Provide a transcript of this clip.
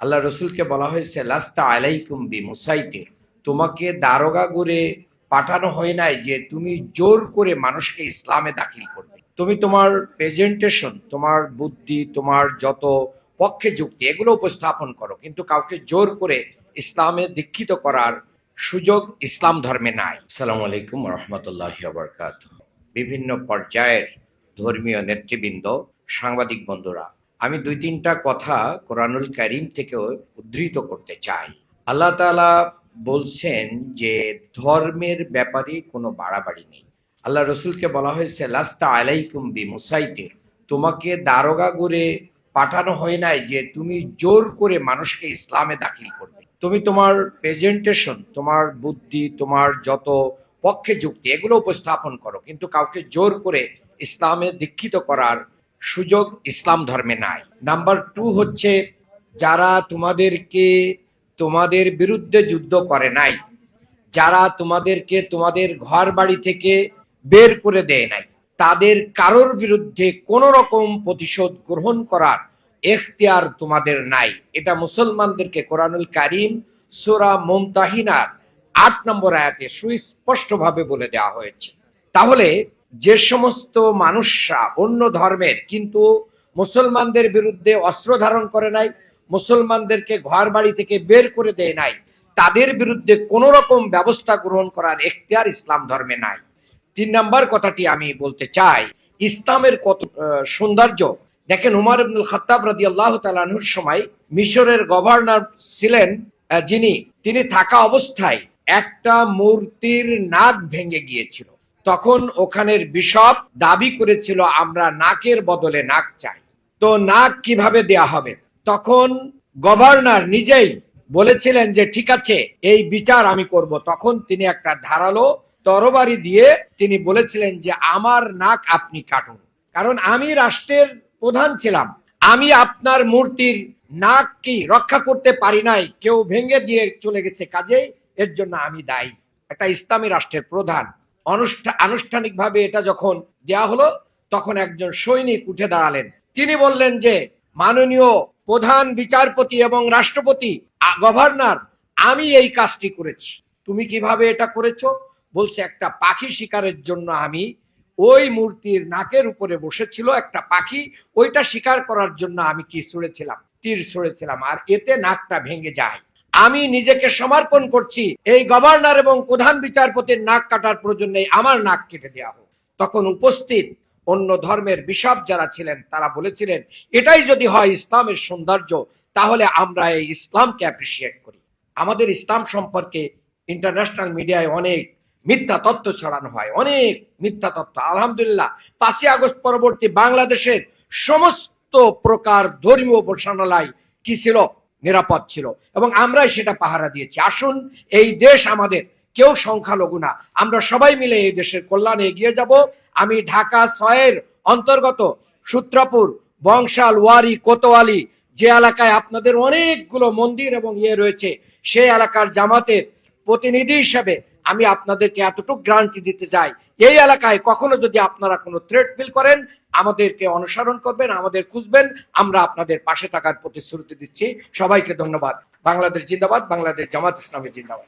আল্লাহ রসুলকে বলা হয়েছে, লাস্তা আলাইকুম বি মুসাইতে তোমাকে দারোগা করে পাঠানো হয় নাই যে তুমি জোর করে মানুষকে ইসলামে দাখিল করবে। তুমি তোমার প্রেজেন্টেশন তোমার বুদ্ধি, তোমার যত পক্ষে যুক্তি, এগুলো উপস্থাপন করো। কিন্তু কাউকে জোর করে ইসলামে দীক্ষিত করার সুযোগ ইসলাম ধর্মে নাই। সালাম আলাইকুম রহমতুল্লাহ বিভিন্ন পর্যায়ের ধর্মীয় নেতৃবৃন্দ, সাংবাদিক বন্ধুরা আমি দুই তিনটা কথা কোরআনুল করিম থেকে উদ্ধৃত করতে চাই। আল্লাহ তালা বলছেন যে ধর্মের ব্যাপারে কোনো বাড়াবাড়ি নেই। আল্লাহ রসুলকে বলা হয়েছে, লাস্তা আলাইকুম বি মুসাইতে তোমাকে দারোগা করে পাঠানো হয় নাই যে তুমি জোর করে মানুষকে ইসলামে দাখিল করবে। তুমি তোমার প্রেজেন্টেশন তোমার বুদ্ধি, তোমার যত পক্ষে যুক্তি, এগুলো উপস্থাপন করো। কিন্তু কাউকে জোর করে ইসলামে দীক্ষিত করার সুযোগ ইসলাম ধর্মে নাই। নাম্বার টু হচ্ছে, যারা তোমাদেরকে তোমাদের বিরুদ্ধে যুদ্ধ করে নাই, যারা তোমাদেরকে তোমাদের ঘর বাড়ি থেকে বের করে দেয় নাই, তাদের কারোর বিরুদ্ধে কোন রকম প্রতিশোধ গ্রহণ করার এখতিয়ার তোমাদের নাই। এটা মুসলমানদেরকে কোরআনুল কারিম সোরা মুমতাহিনার আট নম্বর আয়াতে সুস্পষ্টভাবে বলে দেওয়া হয়েছে। তাহলে যে সমস্ত মানুষরা অন্য ধর্মের, কিন্তু মুসলমানদের বিরুদ্ধে অস্ত্র ধারণ করে নাই, মুসলমানদেরকে ঘর বাড়ি থেকে বের করে দেয় নাই, তাদের বিরুদ্ধে কোন রকম ব্যবস্থা গ্রহণ করার এখতিয়ার ইসলাম ধর্মে নাই। তিন নাম্বার কথাটি আমি বলতে চাই, ইসলামের কত সৌন্দর্য। দেখেন উমর ইবনুল খত্তাব রাদি আল্লাহ তালানুর সময় মিশরের গভর্নর ছিলেন যিনি, তিনি থাকা অবস্থায় একটা মূর্তির নাক ভেঙে গিয়েছিল। তখন ওখানের বিশপ দাবি করেছিল, আমরা নাকের বদলে নাক চাই। তো নাক কীভাবে দেয়া হবে? তখন গভর্নর নিজেই বলেছিলেন যে, ঠিক আছে, এই বিচার আমি করব। তখন তিনি একটা ধারালো তরবারি দিয়ে তিনি বলেছিলেন যে, আমার নাক আপনি কাটুন। কারণ আমি রাষ্ট্রের প্রধান ছিলাম। আমি আপনার মূর্তির নাক কি রক্ষা করতে পারি নাই, কেউ ভেঙে দিয়ে চলে গেছে কাজে এর জন্য আমি দায়ী। একটা ইসলামী রাষ্ট্রের প্রধান। আনুষ্ঠানিকভাবে এটা যখন দেয়া হলো, তখন একজন সৈনিক উঠে দাঁড়ালেন। তিনি বললেন যে, মাননীয় প্রধান বিচারপতি এবং রাষ্ট্রপতি গভর্নর, আমি এই কাজটি করেছি। তুমি কীভাবে এটা করেছ? বলছে, একটা পাখি শিকারের জন্য আমি ওই মূর্তির নাকের উপরে বসেছিল একটা পাখি, ওইটা শিকার করার জন্য আমি কি ছুঁড়েছিলাম, তীর ছুঁড়েছিলাম, আর এতে নাকটা ভেঙে যায়। আমি নিজেকে সমর্পণ করছি। এই গভর্নর এবং প্রধান বিচারপতির নাক কাটার প্রয়োজন নেই, আমার নাক কেটে দেওয়া হোক। তখন উপস্থিত অন্য ধর্মের বিশপ যারা ছিলেন, তারা বলেছিলেন, এটাই যদি হয় ইসলামের সৌন্দর্য, তাহলে আমরা এই ইসলামকে অ্যাপ্রিসিয়েট করি। আমাদের ইসলাম সম্পর্কে ইন্টারন্যাশনাল মিডিয়ায় অনেক মিথ্যা তত্ত্ব ছড়ানো হয়, অনেক মিথ্যা তথ্য। আলহামদুলিল্লাহ, পাঁচই আগস্ট পরবর্তী বাংলাদেশের সমস্ত প্রকার ধর্মীয় উপাসনালয় কি ছিল? নিরাপদ ছিল। এবং আমরাই সেটা পাহারা দিয়েছি। আসুন, এই দেশ আমাদের। কেউ সংখ্যালঘু না। আমরা সবাই মিলে এই দেশের কল্যাণে এগিয়ে যাব। আমি ঢাকা ছয়ের অন্তর্গত সূত্রপুর, বংশাল, ওয়ারি, কোতোয়ালি যে এলাকায় আপনাদের অনেকগুলো মন্দির এবং ইয়ে রয়েছে, সেই এলাকার জামাতের প্রতিনিধি হিসেবে আমি আপনাদেরকে এতটুকু গ্যারান্টি দিতে চাই। এই এলাকায় কখনো যদি আপনারা কোনো থ্রেট ফিল করেন আমাদেরকে অনুসরণ করবেন, আমাদের খুঁজবেন। আমরা আপনাদের পাশে থাকার প্রতিশ্রুতি দিচ্ছি। সবাইকে ধন্যবাদ। বাংলাদেশ জিন্দাবাদ, বাংলাদেশ জামাত ইসলামী জিন্দাবাদ।